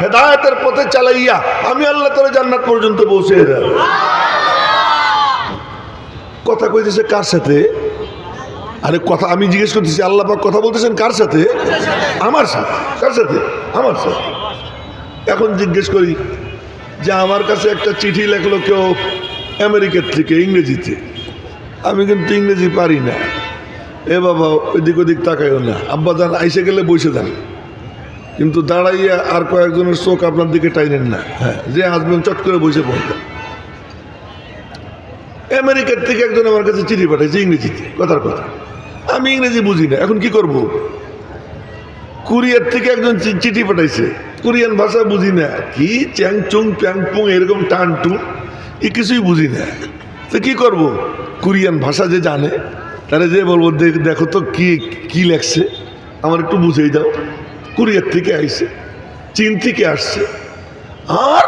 হেদায়তের পথে চালাইয়া আমি আল্লাহ তোর জান্নাত পর্যন্ত পৌঁছে দেব। কথা কইতেছে কার সাথে? আরে কথা, আমি জিজ্ঞেস করতেছি, আল্লাহ কথা বলতেছেন কার সাথে? আমার সাথে। কার সাথে? আমার সাথে। এখন জিজ্ঞেস করি যে আমার কাছে একটা চিঠি লেখলো কেউ আমেরিকার থেকে, ইংরেজিতে। আমি কিন্তু ইংরেজি পারি না। এ বাবা ওইদিক ওদিক তাকাইও না। আব্বা যান, আইসে গেলে বসে যান। কিন্তু দাঁড়াইয়া আর কয়েকজনের চোখ আপনার দিকে টাইনেন না। হ্যাঁ। যে আসবেন চট করে বসে পড়তেন আমেরিকার থেকে একজন আমার কাছে চিঠি পাঠাইছে ইংরেজিতে কথার কথা। আমি ইংরেজি বুঝি না এখন কি করব? কুরিয়ার থেকে একজন চিঠি পাঠাইছে। কোরিয়ান ভাষা বুঝি না। কি চ্যাং চুং প্যাং পুং এরকম টান টুন এ কিছুই বুঝি না। তো কি করব? কোরিয়ান ভাষা যে জানে তাহলে যে বলব দেখ- দেখো তো কি কি লেখছে। আমার একটু বুঝেই দাও। কুরিয়ার থেকে আইছে, চীন থেকে আসছে। আর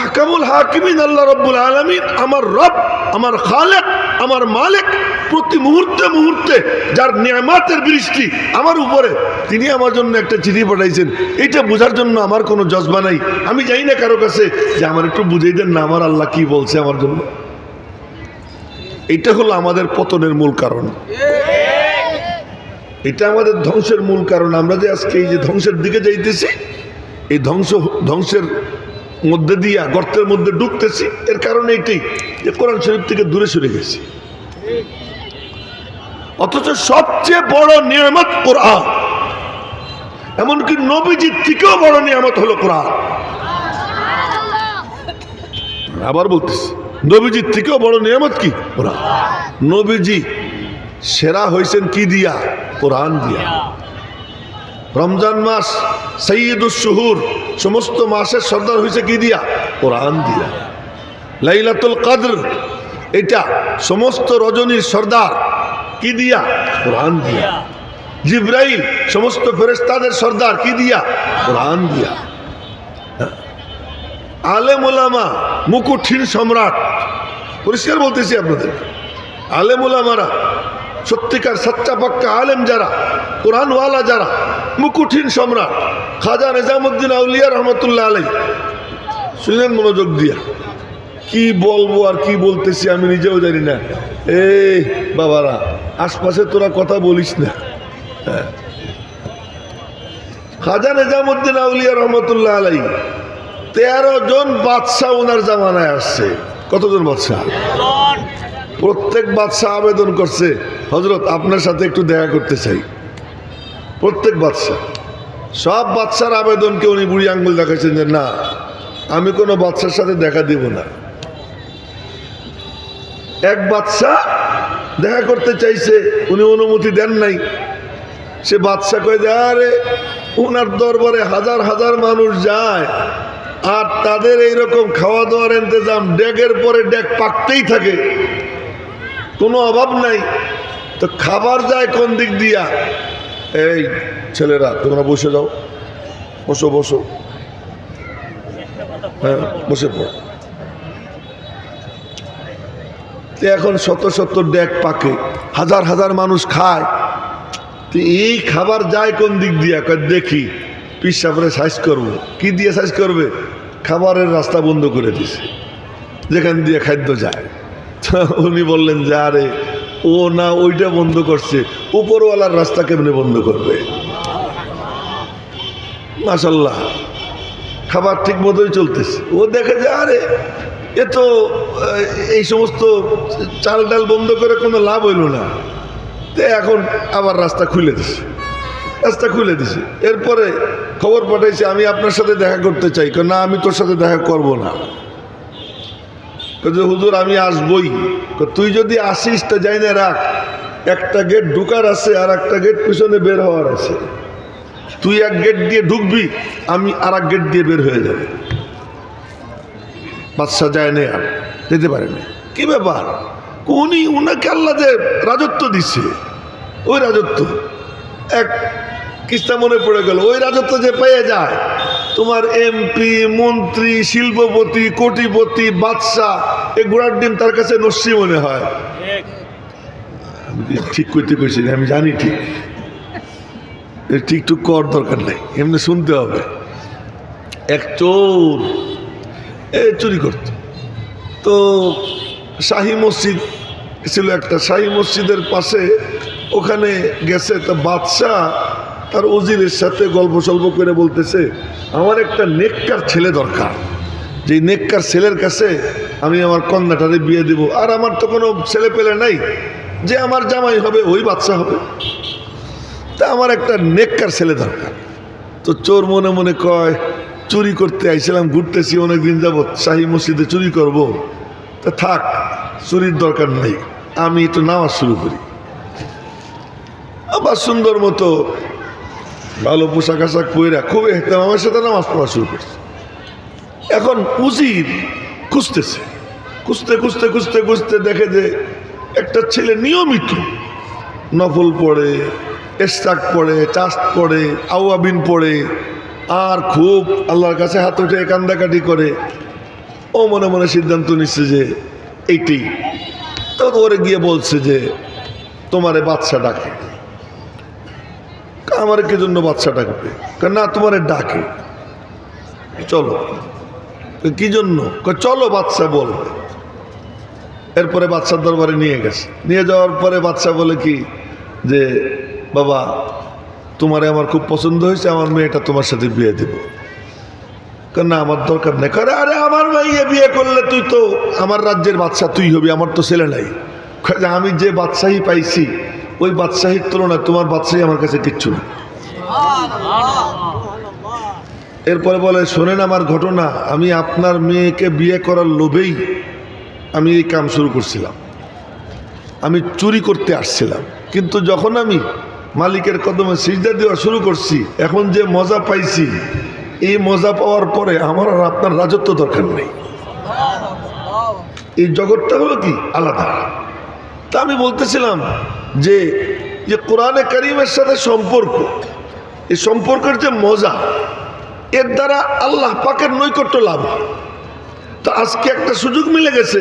আহকামুল হাকিমিন, আল্লাহ রব্বুল আলমিন আমার রব, আমার খালেক, আমার মালিক, প্রতি মুহূর্তে মুহূর্তে যার নিয়ামাতের বৃষ্টি আমার উপরে, তিনি আমার জন্য একটা চিঠি পাঠাইছেন। এটা বোঝার জন্য আমার কোনো জজবা নাই। আমি যাই না কারও কাছে যে আমার একটু বুঝেই দেন না, আমার আল্লাহ কি বলছে আমার জন্য। এটা হলো আমাদের পতনের মূল কারণ। এটা আমাদের ধ্বংসের মূল কারণ। আমরা যে আজকে এই যে ধ্বংসের দিকে যাইতেছি, এই ধ্বংস, ধ্বংসের মধ্যে দিয়া, গর্তের মধ্যে ডুবতেছি, এর কারণ এইটাই যে কোরআন শরীফ থেকে দূরে সরে গেছি। অথচ সবচেয়ে বড় নিয়ামত কোরআন। এমনকি নবীজির থেকেও বড় নিয়ামত হলো কোরআন। আবার বলতেছি, নবীজির থেকেও বড় নিয়ামত কি? কোরআন। নবীজি সেরা হয়েছেন কি দিয়া? কোরআন দিয়া। রমজান মাস, সৈয়দুস শুহুর, সমস্ত মাসের সর্দার হয়েছে কি দিয়া? কোরআন দিয়া। লাইলাতুল কদর, এটা সমস্ত রজনীর সর্দার কি দিয়া? কোরআন দিয়া। জিব্রাইল, সমস্ত ফেরেস্তাদের সর্দার কি দিয়া? কোরআন দিয়া। আলেম ওলামা মুকুঠিন সম্রাট। পরিষ্কার বলতেছি আপনাদের। আলেম ওলামারা সত্যিকার সচ্চা পাক্কা আলেম যারা, কোরআনওয়ালা যারা, মুকুঠিন সম্রাট, খাজা নিজামুদ্দিন আউলিয়া রহমতুল্লাহ আলাই শুনলেন মনোযোগ দিয়া। কি বলব আর কি বলতেছি আমি নিজেও জানি না। এই বাবারা, আশপাশে তোরা কথা বলিস না। হ্যাঁ। খাজা নিজামুদ্দিন আউলিয়া রহমতুল্লাহ আলাই তেরো জন বাদশাহ ওনার জামানায় আসছে। কতজন বাদশাহ? প্রত্যেক বাদশাহ আবেদন করছে হজরত আপনার সাথে একটু দেখা করতে চাই। প্রত্যেক বাদশাহ। সব বাদশার আবেদনকে উনি বুড়ি আঙ্গুল দেখাচ্ছেন যে, না, আমি কোনো বাচ্চার সাথে দেখা দিব না। এক বাদশাহ দেখা করতে চাইছে, উনি অনুমতি দেন নাই। সে বাদশাহ কয়ে যে, আরে ওনার দরবারে হাজার হাজার মানুষ যায়, আর তাদের এইরকম খাওয়া দাওয়ার ইন্তজাম, ডেকের পরে ডেক পাকতেই থাকে। কোনো অভাব নাই। তো খাবার যায় কোন দিক দিয়া? এই ছেলেরা, তোমরা বসে যাও। বসো বসো। হ্যাঁ বসে পড়ো। এখন শত শত ডেক পাকে। হাজার হাজার মানুষ খায়। তো এই খাবার যায় কোন দিক দিয়া? দেখি পিসাপরে সাইজ করব। কি দিয়ে সাইজ করবে? খাবারের রাস্তা বন্ধ করে দিছে। যেখান দিয়ে খাদ্য যায়। উনি বললেন যে, আরে, ও না, ওইটা বন্ধ করছে। উপরওয়ালার রাস্তা কেমনে বন্ধ করবে? মাসাল্লাহ খাবার ঠিক মতোই চলতেছে। ও দেখে যে, আরে, এ তো এই সমস্ত চাল ডাল বন্ধ করে কোনো লাভ হইল না। তো এখন আবার রাস্তা খুলে দিছে। রাস্তা খুলে দিছে। এরপরে খবর পাঠাইছে, আমি আপনার সাথে দেখা করতে চাই। না, আমি তোর সাথে দেখা করব না। যে, হুজুর আমি আসবই। তুই যদি আসিস তো যাই না রাখ একটা গেট ঢুকার আছে আর একটা গেট পিছনে বের হওয়ার আছে। তুই এক গেট দিয়ে ঢুকবি আমি আর এক গেট দিয়ে বের হয়ে যাবে। বাদশা যায় না আর যেতে পারে না। কি ব্যাপার? উনি উনাকে আল্লাহ যে রাজত্ব দিচ্ছে ওই রাজত্ব। এক কিস্তা মনে পড়ে গেল ওই রাজত্ব যে পেয়ে যায় তোমার এমপি মন্ত্রী, শিল্পপতি, কোটিপতি, বাদশাহ, এ ঘোড়ার ডিম তার কাছে নস্যি মনে হয়। ঠিক করতে পেরেছি আমি জানি ঠিক। এর ঠিক টুক কর দরকার নেই। এমনি শুনতে হবে। এক চোর, এ চুরি করত। তো শাহি মসজিদ ছিল একটা। শাহি মসজিদের পাশে ওখানে গেছে তা বাদশাহ। তার উজিরের সাথে গল্প সল্প করে বলতেছে, আমার একটা নেককার ছেলে দরকার। যে নেককার ছেলের কাছে আমি আমার কন্যাটারে বিয়ে দিব। আর আমার তো কোনো ছেলে পেলে নাই। যে আমার জামাই হবে, ওই বাচ্চা হবে। তা আমার একটা নেককার ছেলে দরকার। তো চোর মনে মনে কয়, চুরি করতে আইছিলাম, ঘুরতেছি অনেক দিন যাবৎ শাহী মসজিদে চুরি করব। তা থাক, চুরির দরকার নেই। আমি একটু নামাজ শুরু করি। আবার সুন্দর মতো ভালো পোশাক আশাক পইরা খুব এহতাম, আমার সাথে নামাজ পড়া শুরু করছে। এখন উজির খুঁজতেছে। খুঁজতে খুঁজতে খুঁজতে খুঁজতে দেখে যে একটা ছেলে নিয়মিত নফল পড়ে এস্তাক পড়ে চাষ পড়ে আউয়াবিন পড়ে, আর খুব আল্লাহর কাছে হাত উঠে কান্দাকাটি করে। ও মনে মনে সিদ্ধান্ত নিচ্ছে যে এইটি তো ওরে গিয়ে বলছে যে তোমারে বাচ্চা ডাকে। আমার কি জন্য বাচ্চা ডাকবে না তোমারে ডাকে। চলো। কি জন্য? চলো বাচ্চা বলবে এরপরে বাচ্চার দরবারে নিয়ে গেছে। নিয়ে যাওয়ার পরে বাচ্চা বলে কি? যে বাবা তোমারে আমার খুব পছন্দ হয়েছে আমার মেয়েটা তোমার সাথে বিয়ে দেব। কয়, না আমার দরকার নেই। করে আরে আমার মেয়ে বিয়ে করলে তুই তো আমার রাজ্যের বাচ্চা তুই হবি আমার তো ছেলে নাই। আমি যে বাদশাহী পাইছি ওই বাদশাহীর তুলনায় তোমার বাদশাহী আমার কাছে কিচ্ছু না। এরপরে বলে, শোনেন আমার ঘটনা, আমি আপনার মেয়েকে বিয়ে করার লোভেই আমি এই কাম শুরু করছিলাম। আমি চুরি করতে আসছিলাম। কিন্তু যখন আমি মালিকের কদমে সিজদা দেওয়া শুরু করছি, এখন যে মজা পাইছি, এই মজা পাওয়ার পরে আমার আর আপনার রাজত্ব দরকার নেই। এই জগৎটা হলো কি? আলাদা। তা আমি বলতেছিলাম যে যে কোরআনে করিমের সাথে সম্পর্ক, এই সম্পর্কের যে মজা, এর দ্বারা আল্লাহ পাকের নৈকট্য লাভ। তো আজকে একটা সুযোগ মিলে গেছে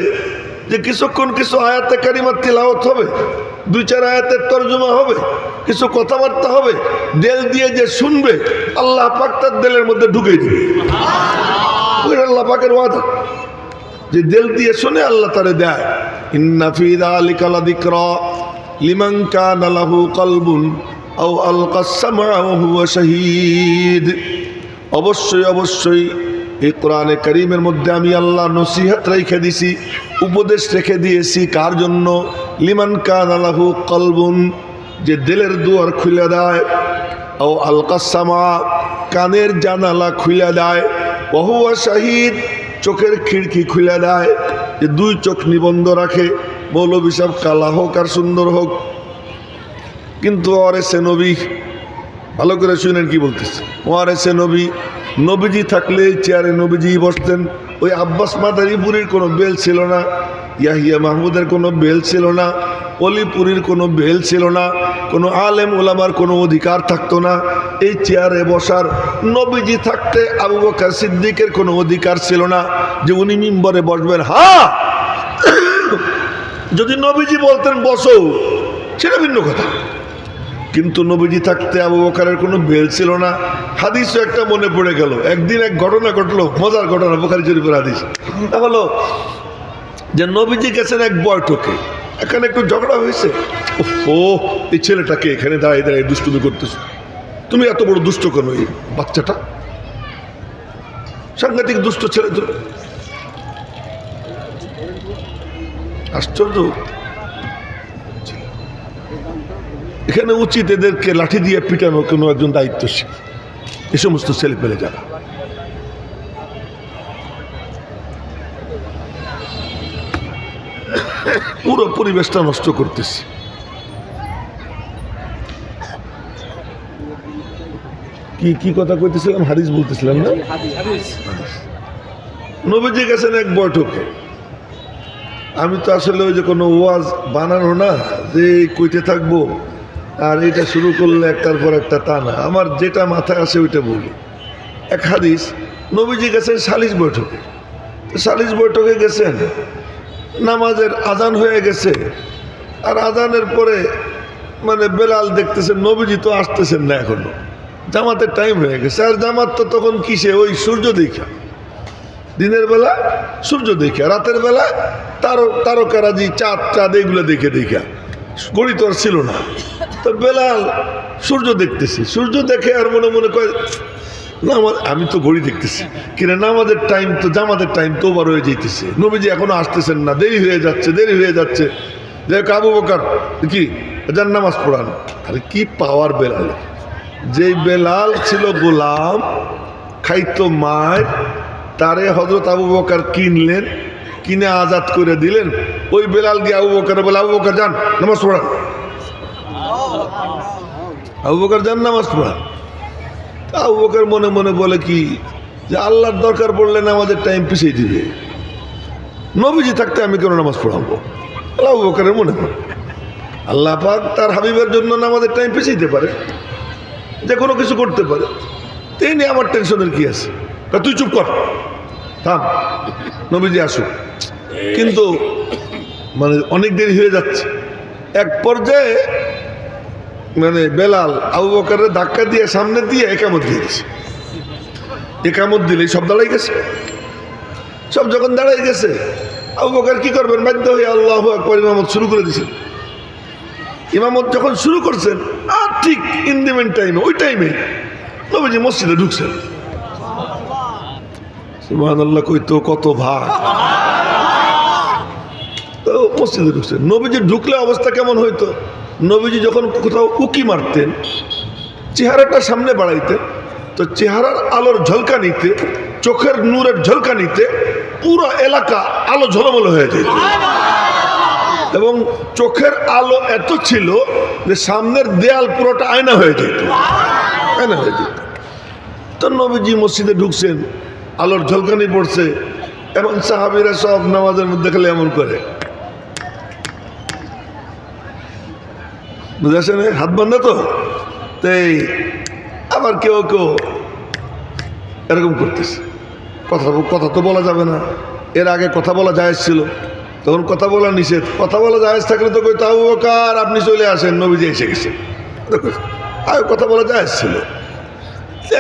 যে কিছুক্ষণ কিছু আয়াতে কারিমার তিলাওয়াত হবে, দুই চার আয়াতের তর্জমা হবে, কিছু কথাবার্তা হবে, দেল দিয়ে যে শুনবে, আল্লাহ পাক তার দেলের মধ্যে ঢুকে দিবে। আল্লাহ পাকের ওয়াদা। যে দেল দিয়ে শুনে আল্লাহ তারে দেয়। ইন্না ফি যালিকা লাযিকরা লিমান কানা কলবুন আও আলকা সামআ ওয়া হুয়া অবশ্যই অবশ্যই এই কোরআনে করিমের মধ্যে আমি আল্লাহ নসিহত রেখে দিছি, উপদেশ রেখে দিয়েছি। কার জন্য? লিমান কানা লাহু কলবুন, যে দিলের দুয়ার খুলে দেয়। ও আলকাসামা কানের জানালা খুলে দেয়। বহুয়া শাহিদ, চোখের খিড়কি খুলে দেয়। যে দুই চোখ নিবন্ধ রাখে মৌলবী সাহেব কালা হোক আর সুন্দর হোক। কিন্তু আর সে নবী, ভালো করে শুনেন কি বলতেছে। ওয়ারে সে নবী, নবীজি থাকলে চেয়ারে নবীজি বসতেন। ওই আব্বাস মাদারিপুরের কোনো বেল ছিল না, ইয়াহিয়া মাহমুদের কোনো বেল ছিল না। অলিপুরীর কোনো বেল ছিল না, কোনো আলেম ওলামার কোনো অধিকার থাকতো না। এই চেয়ারে বসার নবীজি থাকতে আবু বকার সিদ্দিকের কোনো অধিকার ছিল না যে উনি মিম্বরে বসবেন। হ্যাঁ! যদি নবীজি বলতেন, বসো, সেটা ভিন্ন কথা। কিন্তু নবীজি থাকতে আবু বকারের কোনো বেল ছিল না। হাদিসও একটা মনে পড়ে গেল, একদিন এক ঘটনা ঘটলো, মজার ঘটনা, বোখারি শরীফের হাদিস। তা হলো যে নবীজি গেছেন এক বয়ঠকে এখানে একটু ঝগড়া হয়েছে। ও এই ছেলেটাকে এখানে দাঁড়িয়ে দাঁড়িয়ে দুষ্টুমি করতেছ। তুমি এত বড় দুষ্ট কেন এই বাচ্চাটা? সাংঘাতিক দুষ্ট ছেলে তো। আশ্চর্য। এখানে উচিত এদেরকে লাঠি দিয়ে পিটানো কোনো একজন দায়িত্বশীল। এ সমস্ত ছেলে পেলে যারা। পুরো পরিবেশটা নষ্ট করতেছি। কি কি কথা কইতেছিলাম? হারিস বলতেছিলাম না? নবীজি গেছেন এক বৈঠকে। আমি তো আসলে ওই যে কোনো ওয়াজ বানানো না, যে কইতে থাকব আর এটা শুরু করলে একটার পর একটা তা না। আমার যেটা মাথায় আসে ওইটা বলি। এক হাদিস নবীজি গেছেন সালিশ বৈঠকে। সালিশ বৈঠকে গেছেন নামাজের আজান হয়ে গেছে। আর আজানের পরে মানে বেলাল দেখতেছেন, নবীজি তো আসতেছেন না এখনও। জামাতের টাইম হয়ে গেছে। আর জামাত তো তখন কিসে? ওই সূর্য দেখা। দিনের বেলা সূর্য দেখা, রাতের বেলা তারো তারকারাজি, চাঁদ চাঁদ, এগুলো দেখে দেখা। গড়ি তো আর ছিল না। তো বেলাল সূর্য দেখতেছি। সূর্য দেখে আর মনে মনে কয় না, আমার আমি তো ঘড়ি দেখতেছি। কিনা না আমাদের টাইম তো, জামাতের টাইম তো ওভার হয়ে যেতেছে নবীজি এখনও আসতেছেন না, দেরি হয়ে যাচ্ছে, দেরি হয়ে যাচ্ছে। দেখ আবু বকার, কি? যার নামাজ পড়ান। আরে কি পাওয়ার বেলাল। যেই বেলাল ছিল গোলাম, খাইতো মায় তারে হজরত আবু বকার কিনলেন, কিনে আজাদ করে দিলেন। ওই বেলাল গিয়ে আবু বকার বলে, আবু বকার, যান, নামাজ পড়ান। আবু বকার, যান, নামাজ পড়ান। তা আবু মনে মনে বলে কি যে আল্লাহর দরকার পড়লে না আমাদের টাইম পিছিয়ে দিবে। নবীজি থাকতে আমি কেন নামাজ পড়াবো? আবু বকারের মনে পড়ে আল্লাহ পাক তার হাবিবের জন্য না আমাদের টাইম পিছিয়ে দিতে পারে যে কোনো কিছু করতে পারে। তো এই নিয়ে আমার টেনশনের কি আছে? তা তুই চুপ কর। থাম। নবীজি আসুক। কিন্তু মানে অনেক দেরি হয়ে যাচ্ছে। এক পর্যায়ে মানে বেলাল আবু বকারের ধাক্কা দিয়ে সামনে দিয়ে একামত দিয়ে দিছে। একামত দিলেই সব দাঁড়াই গেছে। সব যখন দাঁড়াই গেছে, আবু বকার কি করবেন? বাধ্য হয়ে আল্লাহ আকবর ইমামত শুরু করে দিয়েছেন ইমামত যখন শুরু করছেন, আর ঠিক ইন দি মেন টাইমে ওই টাইমে নবীজি মসজিদে ঢুকছেন। সুবহান আল্লাহ কই তো কত ভাগ। তো মসজিদে ঢুকছেন। নবীজি ঢুকলে অবস্থা কেমন হইতো? নবীজি যখন কোথাও উকি মারতেন, চেহারাটা সামনে বাড়াইতেন, তো চেহারার আলোর ঝলকানিতে চোখের নূরের ঝলকানিতে পুরো এলাকা আলো ঝলমলো হয়ে যেত। এবং চোখের আলো এত ছিল যে সামনের দেয়াল পুরোটা আয়না হয়ে যেত। আয়না হয়ে যেত। তো নবীজি মসজিদে ঢুকছেন, আলোর ঝলকানি পড়ছে, এবং সাহাবিরা সব নামাজের মধ্যে খালি এমন করে। বুঝেছেন? হাত বান্ধা তো? তাই আবার কেউ কেউ এরকম করতেছে। কথা কথা তো বলা যাবে না। এর আগে কথা বলা জায়েজ ছিল। তখন কথা বলা নিষেধ। কথা বলা জায়েজ থাকলে তো কই তাও কার আপনি চলে আসেন, নবীজি এসে গেছে। আর কথা বলা জায়েজ ছিল।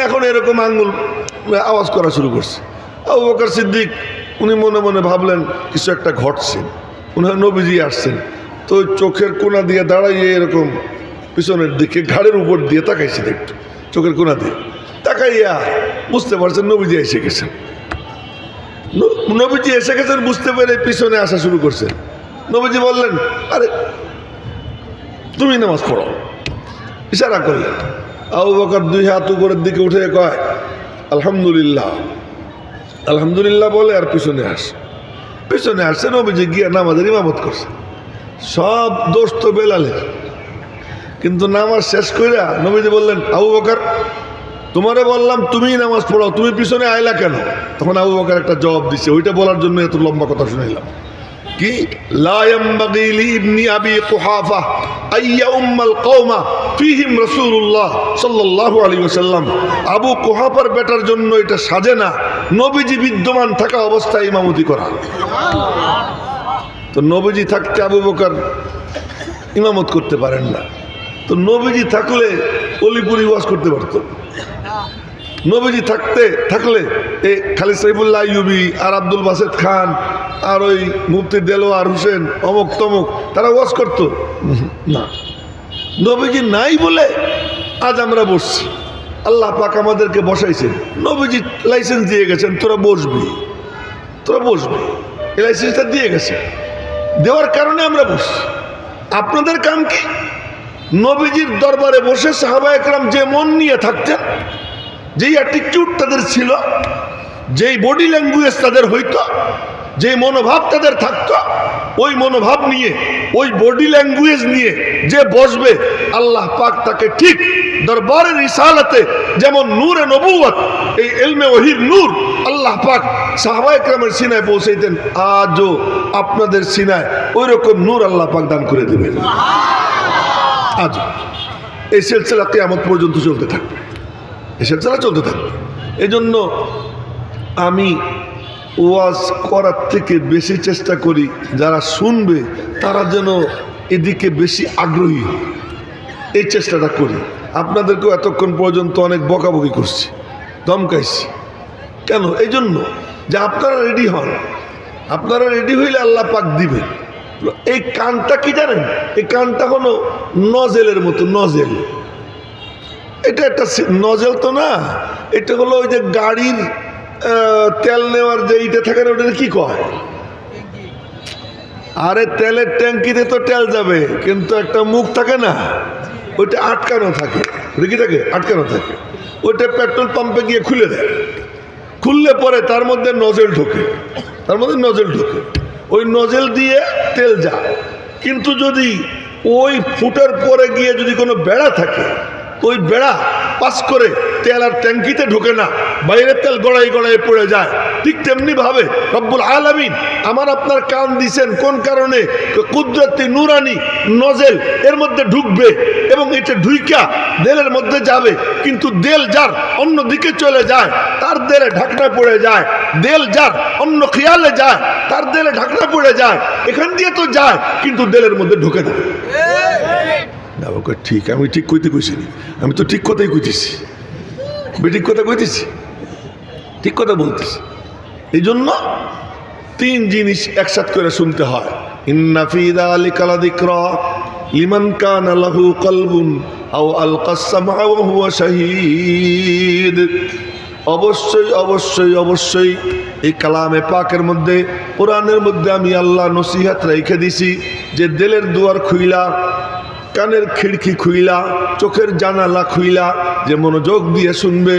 এখন এরকম আঙ্গুল আওয়াজ করা শুরু করছে। আবু বকর সিদ্দিক, উনি মনে মনে ভাবলেন, কিছু একটা ঘটছে। উনি নবীজি আসছেন। তো চোখের কোনা দিয়ে দাঁড়াইয়ে এরকম পিছনের দিকে, ঘাড়ের উপর দিয়ে তাকাইছে একটু চোখের কোনা দিয়ে। তাকাইয়া বুঝতে পারছেন নবীজি এসে গেছেন। নবীজি এসে গেছেন, বুঝতে পেরে পিছনে আসা শুরু করছেন। নবীজি বললেন, আরে, তুমি নামাজ পড়ো। ইশারা করলেন। আবু বকর দুই হাত উপরের দিকে উঠে কয়, আলহামদুলিল্লাহ। আলহামদুলিল্লাহ বলে আর পিছনে আসে। পিছনে আসছে নবীজি গিয়া নামাজের ইমামত করছে। সব দোষ তো বেলালের। কিন্তু নামাজ শেষ কইরা নবীজি বললেন, আবু বকার, তোমারে বললাম তুমি নামাজ পড়াও, তুমি পিছনে আইলা কেন? তখন আবু বকার একটা জবাব দিছে, ওইটা বলার জন্য এত লম্বা কথা শুনাইলাম। কি? আবি বেটার জন্য এটা সাজে না বিদ্যমান থাকা অবস্থায় ইমামতি করা। তো নবীজি থাকতে আবু বকর ইমামত করতে পারেন না। তো নবীজি থাকলে অলিপুরি ওয়াজ করতে পারতো। নবীজি থাকতে, থাকলে এ খালি সাইফুল্লাহ ইউবি আর আব্দুল বাসেদ খান আর ওই মুফতি দেলোয়ার হোসেন অমুক তমুক, তারা ওয়াজ করত। না। নবীজি নাই বলে আজ আমরা বসছি। আল্লাহ পাক আমাদেরকে বসাইছেন। নবীজি লাইসেন্স দিয়ে গেছেন, তোরা বসবি। তোরা বসবি। এই লাইসেন্সটা দিয়ে গেছে। দেওয়ার কারণে আমরা বসছি। আপনাদের কাম কি? নবীজির দরবারে বসে সাহাবা একরাম যে মন নিয়ে থাকতেন, যেই অ্যাটিটিউড তাদের ছিল, যেই বডি ল্যাঙ্গুয়েজ তাদের হইতো যে মনোভাব তাদের থাকতো, ওই মনোভাব নিয়ে, ওই বডি ল্যাঙ্গুয়েজ নিয়ে যে বসবে, আল্লাহ পাক তাকে ঠিক দরবারের ইসালাতে যেমন নূরে নবুয়ত এই এলমে ওহির নূর, আল্লাহ পাক সাহাবা একরামের সিনায় পৌঁছাইতেন, আজও আপনাদের সিনায় ওই রকম নূর আল্লাহ পাক দান করে দেবেন। আজ এই সিলসিলা কেয়ামত পর্যন্ত চলতে থাকবে এই সিলসিলা চলতে থাকবে এই জন্য আমি ওয়াজ করার থেকে বেশি চেষ্টা করি, যারা শুনবে, তারা যেন এদিকে বেশি আগ্রহী হয়। এই চেষ্টাটা করি। আপনাদেরকেও এতক্ষণ পর্যন্ত অনেক বকাবকি করছি দমকাইছি কেন? এই জন্য যে আপনারা রেডি হন। আপনারা রেডি হইলে আল্লাহ পাক দিবে। এই কানটা কি জানেন? এই কানটা হলো নজেলের মতো, নজেল। এটা একটা নজেল তো না, এটা হলো ওই যে গাড়ির তেল নেওয়ার যে ইটা থাকে না ওটা কি কয়? আরে তেলের ট্যাঙ্কিতে তো তেল যাবে, কিন্তু একটা মুখ থাকে না, ওইটা আটকানো থাকে। ওটা কি থাকে? আটকানো থাকে। ওইটা পেট্রোল পাম্পে গিয়ে খুলে দেয়। খুললে পরে তার মধ্যে নজেল ঢোকে। তার মধ্যে নজেল ঢোকে। ওই নজেল দিয়ে তেল যায়। কিন্তু যদি ওই ফুটের পরে গিয়ে যদি কোনো বেড়া থাকে ওই বেড়া পাস করে তেল আর ট্যাঙ্কিতে ঢোকে না। বাইরের তেল গড়াই গড়াই পড়ে যায়। ঠিক তেমনি ভাবে রব্বুল আলামিন আমার আপনার কান দিছেন কোন কারণে? কুদরতি নুরানি নজেল এর মধ্যে ঢুকবে এবং এটা ঢুইকা দেলের মধ্যে যাবে। কিন্তু দেল যার অন্য দিকে চলে যায়, তার দেলে ঢাকনা পড়ে যায়। দেল যার অন্য খেয়ালে যায়, তার দেলে ঢাকনা পড়ে যায়। এখান দিয়ে তো যায়, কিন্তু দেলের মধ্যে ঢুকে না। ঠিক, আমি ঠিক কইতে কইছি। আমি তো ঠিক কথাই কইতেছি। আমি ঠিক কথা কইতেছি? ঠিক কথা বলতেছি। এই জন্য তিন জিনিস একসাথ করে শুনতে হয়। ইন্না ফি যালিকা লাযিকরা লিমান কানা লাহু কলবুন আও আলকা সামআ ওয়া অবশ্যই অবশ্যই অবশ্যই এই কালামে পাকের মধ্যে, কোরআনের মধ্যে আমি আল্লাহ নসিহাত রেখে দিছি যে দিলের দুয়ার খুইলা, কানের খিড়কি খুইলা, চোখের জানালা খুইলা, যে মনোযোগ দিয়ে শুনবে।